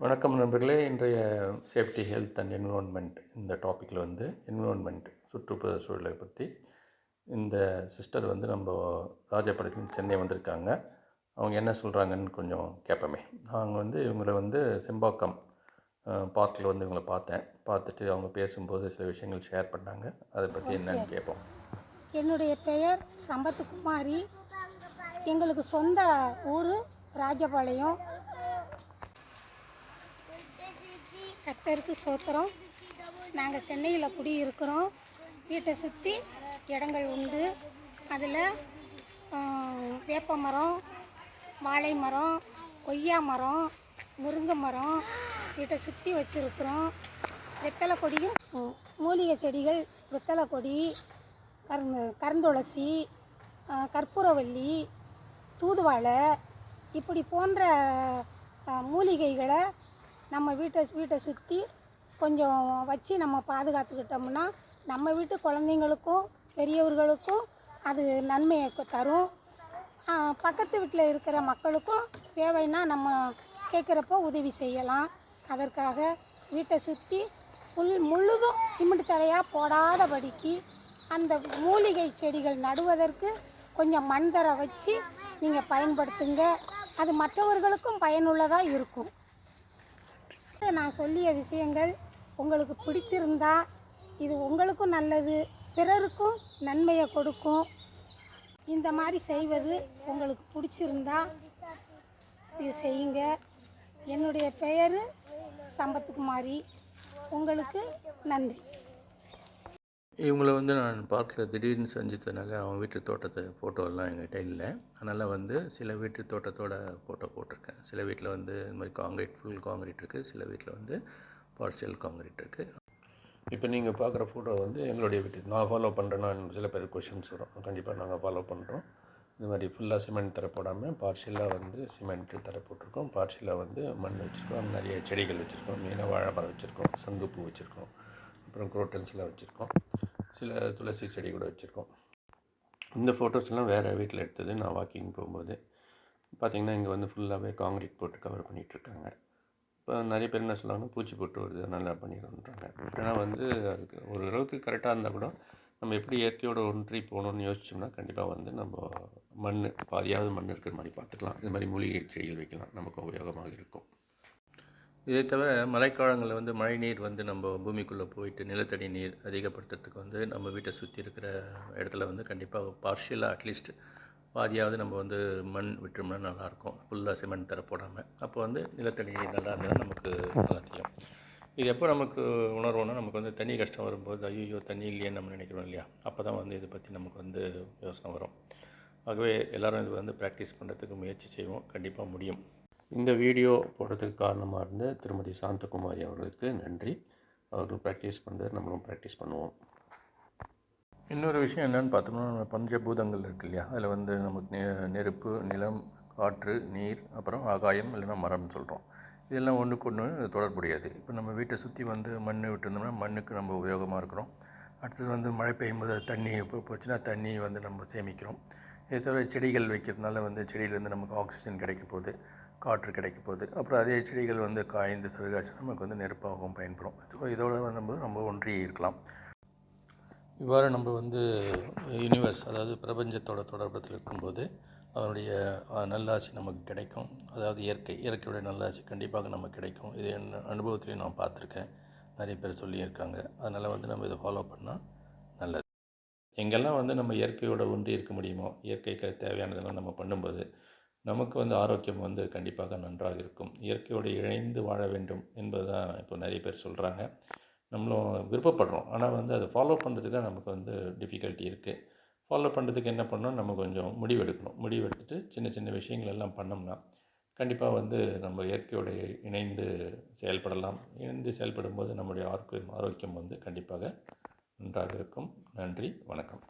வணக்கம் நண்பர்களே. இன்றைய சேஃப்டி ஹெல்த் அண்ட் என்விரான்மெண்ட் இந்த டாப்பிக்கில் வந்து என்விரான்மெண்ட் சுற்றுப்புற சூழலை பற்றி இந்த சிஸ்டர் வந்து நம்ம ராஜபாளையத்துலேருந்து சென்னை வந்திருக்காங்க. அவங்க என்ன சொல்கிறாங்கன்னு கொஞ்சம் கேட்போமே அவங்க வந்து இவங்களை வந்து செம்பாக்கம் பார்க்கில் வந்து இவங்களை பார்த்தேன். பார்த்துட்டு அவங்க பேசும்போது சில விஷயங்கள் ஷேர் பண்ணாங்க. அதை பற்றி என்னன்னு கேட்போம் என்னுடைய பெயர் சம்பத்து குமாரி எங்களுக்கு சொந்த ஊர் ராஜபாளையம். கர்த்தருக்கு சோத்திரம். நாங்கள் சென்னையில் குடியிருக்கிறோம். வீட்டை சுற்றி இடங்கள் உண்டு. அதில் வேப்ப மரம் வாழை மரம் கொய்யா மரம் முருங்கை மரம் வீட்டை சுற்றி வச்சுருக்குறோம். வெத்தலை கொடியும் மூலிகை செடிகள் வெத்தலை கொடி கருந்த கருந்துளசி கற்பூரவல்லி தூதுவாழை இப்படி போன்ற மூலிகைகளை நம்ம வீட்டை வீட்டை சுற்றி கொஞ்சம் வச்சு நம்ம பாதுகாத்துக்கிட்டோம்னா நம்ம வீட்டு குழந்தைங்களுக்கும் பெரியவர்களுக்கும் அது நன்மையை தரும். பக்கத்து வீட்டில் இருக்கிற மக்களுக்கும் தேவைன்னா நம்ம கேட்குறப்போ உதவி செய்யலாம். அதற்காக வீட்டை சுற்றி புல் முழுதும் சிமெண்ட் தரையாக போடாதபடிக்கு அந்த மூலிகை செடிகள் நடுவதற்கு கொஞ்சம் மண் தரை வச்சு நீங்கள் பயன்படுத்துங்க. அது மற்றவர்களுக்கும் பயனுள்ளதாக இருக்கும். நான் சொல்லிய விஷயங்கள் உங்களுக்கு பிடித்திருந்தா இது உங்களுக்கும் நல்லது பிறருக்கும் நன்மையை கொடுக்கும். இந்த மாதிரி செய்வது உங்களுக்கு பிடிச்சிருந்தா இது செய்யுங்க. என்னுடைய பெயர் சம்பத்துக்குமாரி உங்களுக்கு நன்றி. இவங்கள வந்து நான் பார்க்கில். திடீர்னு செஞ்சதுனால அவன் வீட்டு தோட்டத்தை ஃபோட்டோலாம் எங்கிட்ட இல்லை. அதனால் வந்து சில வீட்டு தோட்டத்தோட ஃபோட்டோ போட்டிருக்கேன். சில வீட்டில் வந்து இந்த மாதிரி காங்கிரீட் ஃபுல் காங்கிரீட் இருக்குது சில வீட்டில் வந்து பார்ஷியல் காங்கிரீட் இருக்குது இப்போ நீங்கள் பார்க்குற ஃபோட்டோ வந்து எங்களுடைய வீட்டு நான் ஃபாலோ பண்ணுறேன்னா சில பேர் கொஷின்ஸ் வரும். கண்டிப்பாக நாங்கள் ஃபாலோ பண்ணுறோம் இந்த மாதிரி ஃபுல்லாக சிமெண்ட் தர போடாமல் பார்ஷியலாக வந்து சிமெண்ட் தர போட்டிருக்கோம். பார்ஷியலாக வந்து மண் வச்சுருக்கோம். நிறைய செடிகள் வச்சுருக்கோம். மெயினாக வாழை மரம் வச்சுருக்கோம். சங்குப்பூ வச்சுருக்கோம். அப்புறம் குரோட்டன்ஸ்லாம் வச்சுருக்கோம். சில துளசி செடி கூட வச்சுருக்கோம். இந்த ஃபோட்டோஸ்லாம் வேறு வீட்டில் எடுத்தது நான் வாக்கிங் போகும்போது. பார்த்திங்கன்னா இங்கே வந்து ஃபுல்லாகவே காங்கிரீட் போட்டு கவர் பண்ணிகிட்ருக்காங்க இப்போ நிறைய பேர் என்ன சொல்லுவாங்கன்னா பூச்சி போட்டு வருது நல்லா பண்ணிடுன்றாங்க ஏன்னா வந்து அதுக்கு ஒரு அளவுக்கு கரெக்டாக இருந்தால் கூட நம்ம எப்படி இயற்கையோட ஒன்றி போகணும்னு யோசிச்சோம்னா கண்டிப்பாக வந்து நம்ம மண் பாதியாவது மண் இருக்கிற மாதிரி பார்த்துக்கலாம். இது மாதிரி மூலிகை செடிகள் வைக்கலாம். நமக்கு உபயோகமாக இருக்கும். இதை தவிர மழைக்காலங்களில் வந்து மழை நீர் வந்து நம்ம பூமிக்குள்ளே போயிட்டு நிலத்தடி நீர் அதிகப்படுத்துறதுக்கு வந்து நம்ம வீட்டை சுற்றி இருக்கிற இடத்துல வந்து கண்டிப்பாக பார்ஷியலாக அட்லீஸ்ட் பாதியாவது நம்ம வந்து மண் விட்டோம்னா நல்லாயிருக்கும். ஃபுல்லாக சிமெண்ட் தர போடாமல் அப்போ வந்து நிலத்தடி நீர் நல்லா இருந்தால் நமக்கு நல்லா தெரியும் இது எப்போ நமக்கு உணர்வோன்னா நமக்கு வந்து தண்ணி கஷ்டம் வரும்போது ஐயோ தண்ணி இல்லையேன்னு நம்ம நினைக்கிறோம் இல்லையா? அப்போ தான் வந்து இதை பற்றி நமக்கு வந்து யோசனை வரும். ஆகவே எல்லாரும் இது வந்து ப்ராக்டிஸ் பண்ணுறதுக்கு முயற்சி செய்வோம். கண்டிப்பாக முடியும். இந்த வீடியோ போடுறதுக்கு காரணமாக இருந்த திருமதி சாந்தகுமாரி அவர்களுக்கு நன்றி. அவர்கள் ப்ராக்டிஸ் பண்ணுறது நம்மளும் ப்ராக்டிஸ் பண்ணுவோம். இன்னொரு விஷயம் என்னென்னு பார்த்தோம்னா நம்ம பஞ்சபூதங்கள் இருக்கு இல்லையா? அதில் வந்து நமக்கு நெ நெருப்பு நிலம் காற்று நீர் அப்புறம் ஆகாயம் இல்லைன்னா மரம்னு சொல்கிறோம் இதெல்லாம் ஒன்றுக்கு ஒன்று தொடர்புடையது. இப்போ நம்ம வீட்டை சுற்றி வந்து மண் விட்டுருந்தோம்னா மண்ணுக்கு நம்ம உபயோகமாக இருக்கிறோம். அடுத்தது வந்து மழை பெய்யும் போது தண்ணி இப்போ போச்சுன்னா தண்ணி வந்து நம்ம சேமிக்கிறோம். இதை தவிர செடிகள் வைக்கிறதுனால வந்து செடியிலேருந்து நமக்கு ஆக்சிஜன் கிடைக்க போகுது. காற்று கிடைக்க போகுது. அப்புறம் அதே செடிகள் வந்து காய்ந்து சருகாச்சு நமக்கு வந்து நெருப்பாகவும் பயன்படும். ஸோ இதோட வந்து நம்ம ஒன்றி இருக்கலாம். இவ்வாறு நம்ம வந்து யூனிவர்ஸ் அதாவது பிரபஞ்சத்தோட தொடர்பத்தில் இருக்கும்போது அதனுடைய நல்லாட்சி நல்லாசி நமக்கு கிடைக்கும். அதாவது இயற்கை இயற்கையுடைய நல்லாசி கண்டிப்பாக நமக்கு கிடைக்கும். இது என் அனுபவத்திலையும் நான் பார்த்துருக்கேன். நிறைய பேர் சொல்லியிருக்காங்க. அதனால் வந்து நம்ம இதை ஃபாலோ பண்ணால் நல்லது. எங்கெல்லாம் வந்து நம்ம இயற்கையோட ஒன்றி இருக்க முடியுமோ இயற்கைக்கு தேவையானதெல்லாம் நம்ம பண்ணும்போது நமக்கு வந்து ஆரோக்கியம் வந்து கண்டிப்பாக நன்றாக இருக்கும். இயற்கையோடு இணைந்து வாழ வேண்டும் என்பது தான் இப்போ நிறைய பேர் சொல்கிறாங்க நம்மளும் விருப்பப்படுறோம். ஆனால் வந்து அதை ஃபாலோ பண்ணுறதுக்கு தான் நமக்கு வந்து டிஃபிகல்ட்டி இருக்குது ஃபாலோ பண்ணுறதுக்கு என்ன பண்ணணும்? நம்ம கொஞ்சம் முடிவெடுக்கணும். முடிவெடுத்துட்டு சின்ன சின்ன விஷயங்கள் எல்லாம் பண்ணோம்னா கண்டிப்பாக வந்து நம்ம இயற்கையோடு இணைந்து செயல்படலாம். இணைந்து செயல்படும் போது நம்முடைய ஆரோக்கியம் ஆரோக்கியம் வந்து கண்டிப்பாக நன்றாக இருக்கும். நன்றி வணக்கம்.